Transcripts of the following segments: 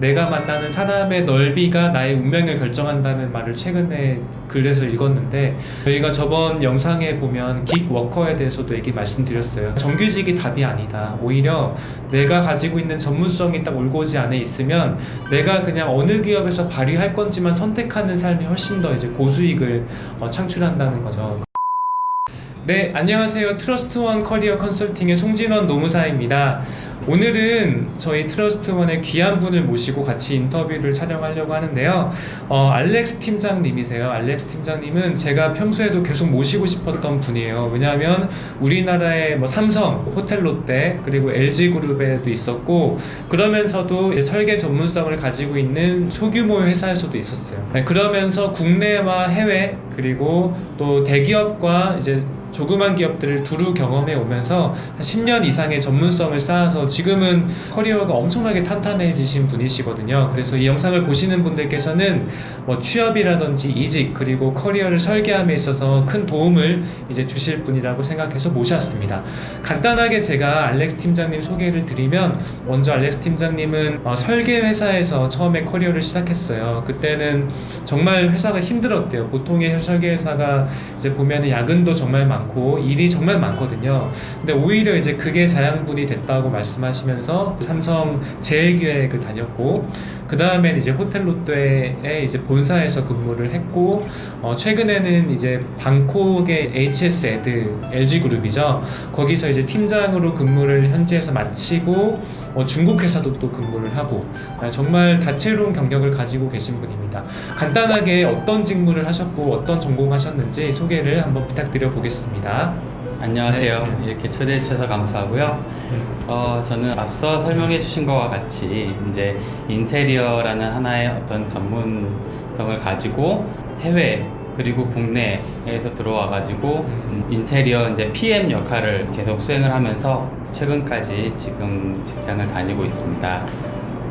내가 만나는 사람의 넓이가 나의 운명을 결정한다는 말을 최근에 글에서 읽었는데 저희가 저번 영상에 보면 긱 워커에 대해서도 얘기 말씀드렸어요. 정규직이 답이 아니다. 오히려 내가 가지고 있는 전문성이 딱 올고지 안에 있으면 내가 그냥 어느 기업에서 발휘할 건지만 선택하는 삶이 훨씬 더 이제 고수익을 어, 창출한다는 거죠. 네, 안녕하세요. 트러스트원 커리어 컨설팅의 송진원 노무사입니다. 오늘은 저희 트러스트원의 귀한 분을 모시고 같이 인터뷰를 촬영하려고 하는데요. 어, 알렉스 팀장님이세요. 알렉스 팀장님은 제가 평소에도 계속 모시고 싶었던 분이에요. 왜냐하면 우리나라의 뭐 삼성, 호텔 롯데 그리고 LG그룹에도 있었고 그러면서도 설계 전문성을 가지고 있는 소규모 회사에서도 있었어요. 네, 그러면서 국내와 해외 그리고 또 대기업과 이제 조그만 기업들을 두루 경험해 오면서 한 10년 이상의 전문성을 쌓아서 지금은 커리어가 엄청나게 탄탄해지신 분이시거든요. 그래서 이 영상을 보시는 분들께서는 뭐 취업이라든지 이직 그리고 커리어를 설계함에 있어서 큰 도움을 이제 주실 분이라고 생각해서 모셨습니다. 간단하게 제가 알렉스 팀장님 소개를 드리면 먼저 알렉스 팀장님은 어, 설계 회사에서 처음에 커리어를 시작했어요. 그때는 정말 회사가 힘들었대요. 보통의 설계 회사가 이제 보면은 야근도 정말 많고 일이 정말 많거든요. 근데 오히려 이제 그게 자양분이 됐다고 말씀 하시면서 삼성 제일기획을 다녔고 그 다음엔 이제 호텔 롯데에 이제 본사에서 근무를 했고 어, 최근에는 이제 방콕의 HS 에드 LG 그룹이죠. 거기서 이제 팀장으로 근무를 현지에서 마치고 어, 중국 회사도 또 근무를 하고 아, 정말 다채로운 경력을 가지고 계신 분입니다. 간단하게 어떤 직무를 하셨고 어떤 전공하셨는지 소개를 한번 부탁드려 보겠습니다. 안녕하세요. 네. 이렇게 초대해 주셔서 감사하고요. 어, 저는 앞서 설명해 주신 것과 같이 이제 인테리어라는 하나의 어떤 전문성을 가지고 해외 그리고 국내에서 들어와 가지고 음. 인테리어 이제 PM 역할을 계속 수행을 하면서 최근까지 지금 직장을 다니고 있습니다.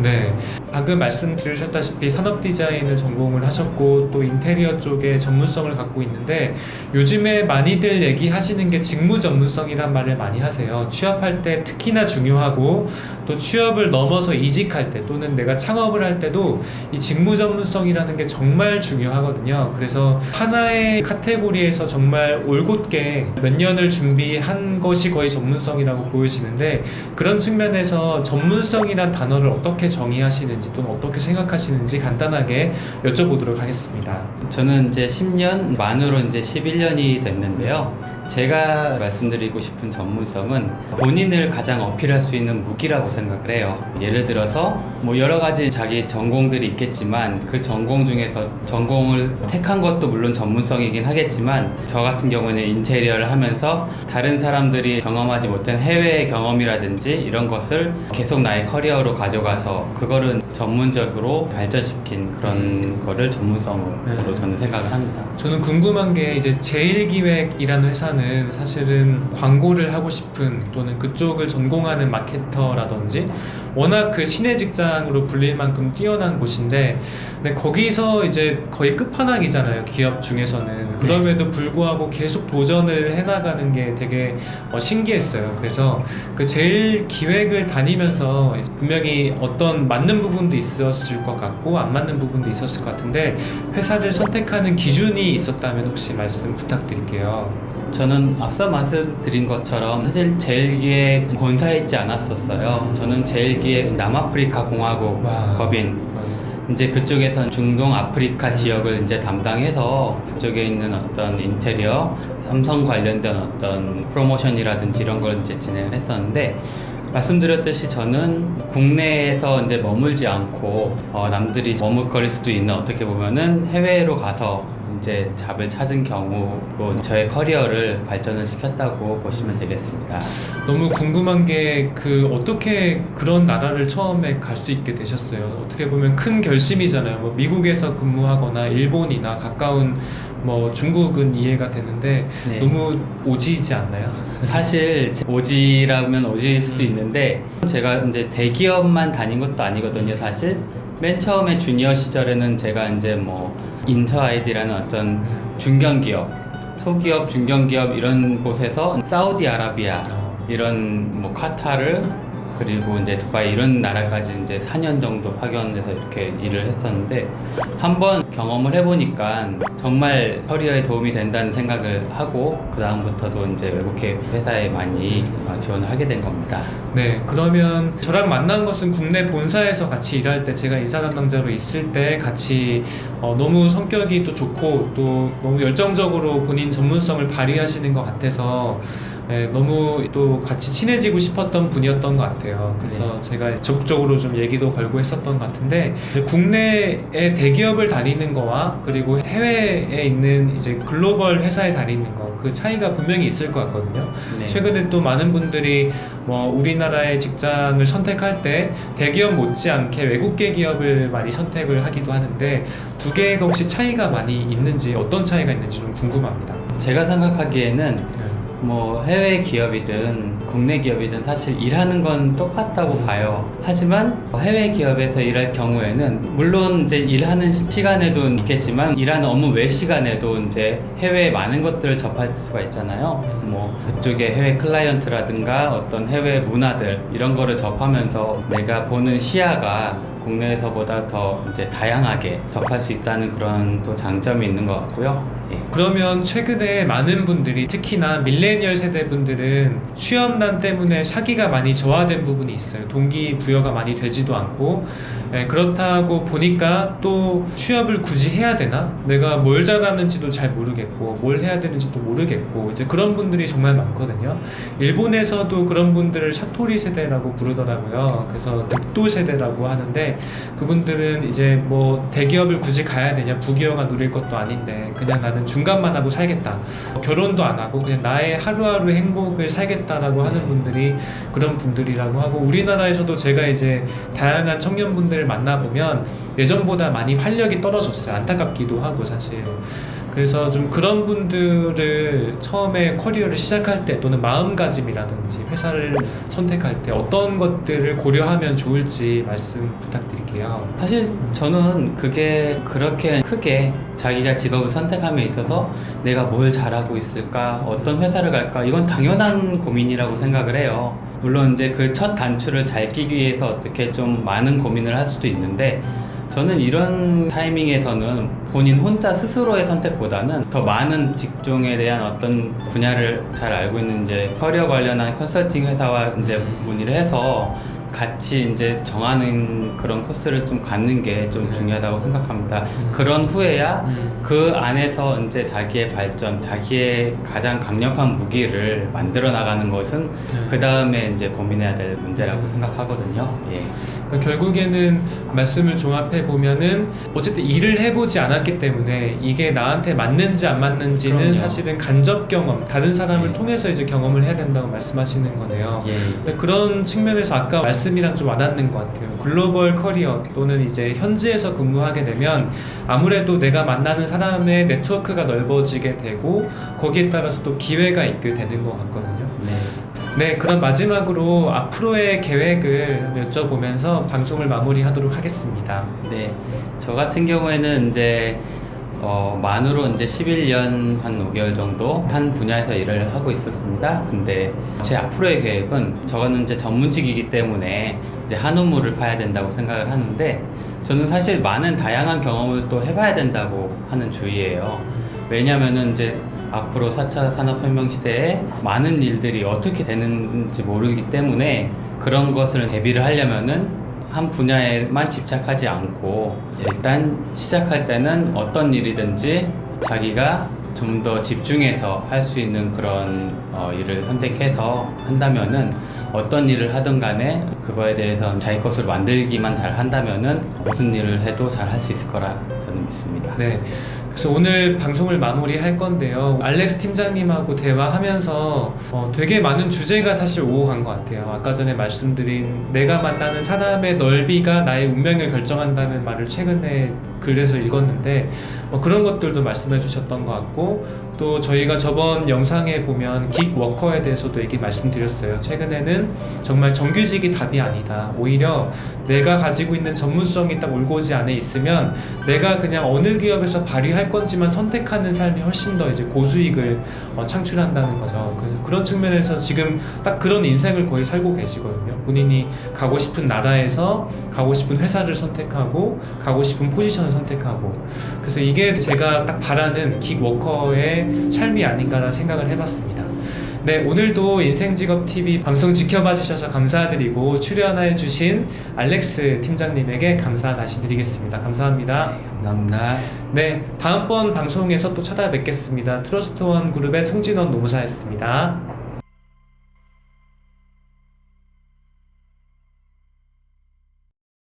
네. 방금 말씀드리셨다시피 산업 디자인을 전공을 하셨고 또 인테리어 쪽에 전문성을 갖고 있는데 요즘에 많이들 얘기하시는 게 직무 전문성이란 말을 많이 하세요. 취업할 때 특히나 중요하고 또 취업을 넘어서 이직할 때 또는 내가 창업을 할 때도 이 직무 전문성이라는 게 정말 중요하거든요. 그래서 하나의 카테고리에서 정말 올곧게 몇 년을 준비한 것이 거의 전문성이라고 보여지는데 그런 측면에서 전문성이란 단어를 어떻게 정의하시는지 또는 어떻게 생각하시는지 간단하게 여쭤보도록 하겠습니다. 저는 이제 10년 만으로 이제 11년이 됐는데요. 제가 말씀드리고 싶은 전문성은 본인을 가장 어필할 수 있는 무기라고 생각을 해요. 예를 들어서 뭐 여러 가지 자기 전공들이 있겠지만 그 전공 중에서 전공을 택한 것도 물론 전문성이긴 하겠지만 저 같은 경우는 인테리어를 하면서 다른 사람들이 경험하지 못한 해외 경험이라든지 이런 것을 계속 나의 커리어로 가져가서 그거를 전문적으로 발전시킨 그런 거를 전문성으로 네. 저는 생각을 합니다. 저는 궁금한 게 이제 제일기획이라는 회사는 사실은 광고를 하고 싶은 또는 그쪽을 전공하는 마케터라든지 워낙 그 신의 직장으로 불릴 만큼 뛰어난 곳인데 근데 거기서 이제 거의 끝판왕이잖아요 기업 중에서는. 그럼에도 불구하고 계속 도전을 해나가는 게 되게 어, 신기했어요. 그래서 그 제일 기획을 다니면서 분명히 어떤 맞는 부분도 있었을 것 같고 안 맞는 부분도 있었을 것 같은데 회사를 선택하는 기준이 있었다면 혹시 말씀 부탁드릴게요. 저는 앞서 말씀드린 것처럼 사실 제일기에 본사에 있지 않았었어요. 저는 제일기에 남아프리카 공화국 와. 법인 이제 그쪽에선 중동 아프리카 지역을 이제 담당해서 그쪽에 있는 어떤 인테리어 삼성 관련된 어떤 프로모션이라든지 이런 걸 이제 진행을 했었는데 말씀드렸듯이 저는 국내에서 이제 머물지 않고 어, 남들이 머뭇거릴 수도 있는 어떻게 보면은 해외로 가서 이제 잡을 찾은 경우로 저의 커리어를 발전을 시켰다고 보시면 되겠습니다. 너무 궁금한 게 그 어떻게 그런 나라를 처음에 갈 수 있게 되셨어요? 어떻게 보면 큰 결심이잖아요. 뭐 미국에서 근무하거나 일본이나 가까운 뭐 중국은 이해가 되는데 네. 너무 오지지 않나요? 사실 제- 오지라면 오지일 수도 음. 있는데 제가 이제 대기업만 다닌 것도 아니거든요 사실 맨 처음에 주니어 시절에는 제가 이제 뭐 인터 아이디라는 어떤 중견기업 소기업 중견기업 이런 곳에서 사우디아라비아 어. 이런 뭐 카타르 그리고 이제 두바이 이런 나라까지 이제 4년 정도 파견해서 이렇게 일을 했었는데 한번 경험을 해보니까 정말 커리어에 도움이 된다는 생각을 하고 그 다음부터도 이제 외국계 회사에 많이 어, 지원을 하게 된 겁니다. 네, 그러면 저랑 만난 것은 국내 본사에서 같이 일할 때 제가 인사 담당자로 있을 때 같이 어, 너무 성격이 또 좋고 또 너무 열정적으로 본인 전문성을 발휘하시는 것 같아서 네, 너무 또 같이 친해지고 싶었던 분이었던 것 같아요. 그래서 제가 적극적으로 좀 얘기도 걸고 했었던 것 같은데 국내의 대기업을 다니는 거와 그리고 해외에 있는 이제 글로벌 회사에 다니는 거 그 차이가 분명히 있을 것 같거든요. 네. 최근에 또 많은 분들이 뭐 우리나라의 직장을 선택할 때 대기업 못지않게 외국계 기업을 많이 선택을 하기도 하는데 두 개가 혹시 차이가 많이 있는지 어떤 차이가 있는지 좀 궁금합니다. 제가 생각하기에는 네. 뭐 해외 기업이든 국내 기업이든 사실 일하는 건 똑같다고 봐요. 하지만 해외 기업에서 일할 경우에는 물론 이제 일하는 시- 시간에도 있겠지만 일하는 업무 외 시간에도 이제 해외 많은 것들을 접할 수가 있잖아요. 뭐 그쪽에 해외 클라이언트라든가 어떤 해외 문화들 이런 거를 접하면서 내가 보는 시야가 국내에서보다 더 이제 다양하게 접할 수 있다는 그런 또 장점이 있는 것 같고요. 예. 그러면 최근에 많은 분들이 특히나 밀레 니얼 세대 분들은 취업난 때문에 사기가 많이 저하된 부분이 있어요. 동기 부여가 많이 되지도 않고 예, 그렇다고 보니까 또 취업을 굳이 해야 되나? 내가 뭘 잘하는지도 잘 모르겠고 뭘 해야 되는지도 모르겠고 이제 그런 분들이 정말 많거든요. 일본에서도 그런 분들을 샤토리 세대라고 부르더라고요. 그래서 득도 세대라고 하는데 그분들은 이제 뭐 대기업을 굳이 가야 되냐 부기업가 누릴 것도 아닌데 그냥 나는 중간만 하고 살겠다 어, 결혼도 안 하고 그냥 나의 하루하루 행복을 살겠다라고 하는 분들이 그런 분들이라고 하고 우리나라에서도 제가 이제 다양한 청년분들을 만나보면 예전보다 많이 활력이 떨어졌어요. 안타깝기도 하고 사실 그래서 좀 그런 분들을 처음에 커리어를 시작할 때 또는 마음가짐이라든지 회사를 선택할 때 어떤 것들을 고려하면 좋을지 말씀 부탁드릴게요. 사실 저는 그게 그렇게 크게 자기가 직업을 선택함에 있어서 내가 뭘 잘하고 있을까, 어떤 회사를 갈까, 이건 당연한 고민이라고 생각을 해요. 물론 이제 그 첫 단추를 잘 끼기 위해서 어떻게 좀 많은 고민을 할 수도 있는데, 저는 이런 타이밍에서는 본인 혼자 스스로의 선택보다는 더 많은 직종에 대한 어떤 분야를 잘 알고 있는 이제 커리어 관련한 컨설팅 회사와 이제 문의를 해서 같이 이제 정하는 그런 코스를 좀 갖는 게좀 네. 중요하다고 생각합니다. 음. 그런 후에야 음. 그 안에서 이제 자기의 발전, 자기의 가장 강력한 무기를 만들어 나가는 것은 네. 그 다음에 이제 고민해야 될 문제라고 생각하거든요. 예. 그러니까 결국에는 말씀을 종합해 보면은 어쨌든 일을 해보지 않았기 때문에 이게 나한테 맞는지 안 맞는지는 그럼요. 사실은 간접 경험, 다른 사람을 네. 통해서 이제 경험을 해야 된다고 말씀하시는 거네요. 예. 그런 측면에서 아까 말씀이랑 좀 와닿는 것 같아요. 글로벌 커리어 또는 이제 현지에서 근무하게 되면 아무래도 내가 만나는 사람의 네트워크가 넓어지게 되고 거기에 따라서 또 기회가 있게 되는 것 같거든요. 네. 네, 그럼 마지막으로 앞으로의 계획을 여쭤보면서 방송을 마무리하도록 하겠습니다. 네. 저 같은 경우에는 이제 어, 만으로 이제 11년 한 5개월 정도 한 분야에서 일을 하고 있었습니다. 근데 제 앞으로의 계획은 저는 이제 전문직이기 때문에 이제 한 우물을 파야 된다고 생각을 하는데 저는 사실 많은 다양한 경험을 또 해봐야 된다고 하는 주의예요. 왜냐면은 이제 앞으로 4차 산업혁명 시대에 많은 일들이 어떻게 되는지 모르기 때문에 그런 것을 대비를 하려면은 한 분야에만 집착하지 않고 일단 시작할 때는 어떤 일이든지 자기가 좀 더 집중해서 할 수 있는 그런 어, 일을 선택해서 한다면은 어떤 일을 하든 간에 그거에 대해서 자기 것으로 만들기만 잘 한다면은 무슨 일을 해도 잘 할 수 있을 거라 저는 믿습니다. 네. 그래서 오늘 방송을 마무리할 건데요. 알렉스 팀장님하고 대화하면서 어, 되게 많은 주제가 사실 오고 간 것 같아요. 아까 전에 말씀드린 내가 만나는 사람의 넓이가 나의 운명을 결정한다는 말을 최근에 글에서 읽었는데 어, 그런 것들도 말씀해 주셨던 것 같고 또 저희가 저번 영상에 보면 긱 워커에 대해서도 얘기 말씀드렸어요. 최근에는 정말 정규직이 답이 아니다. 오히려 내가 가지고 있는 전문성이 딱 올고지 안에 있으면 내가 그냥 어느 기업에서 발휘할 할 건지만 선택하는 삶이 훨씬 더 이제 고수익을 어, 창출한다는 거죠. 그래서 그런 측면에서 지금 딱 그런 인생을 거의 살고 계시거든요. 본인이 가고 싶은 나라에서 가고 싶은 회사를 선택하고 가고 싶은 포지션을 선택하고 그래서 이게 제가 딱 바라는 긱워커의 삶이 아닌가라는 생각을 해봤습니다. 네, 오늘도 인생직업TV 방송 지켜봐 주셔서 감사드리고 출연해 주신 알렉스 팀장님에게 감사 다시 드리겠습니다. 감사합니다. 감사합니다. 네, 다음번 방송에서 또 찾아뵙겠습니다. 트러스트원 그룹의 송진원 노무사였습니다.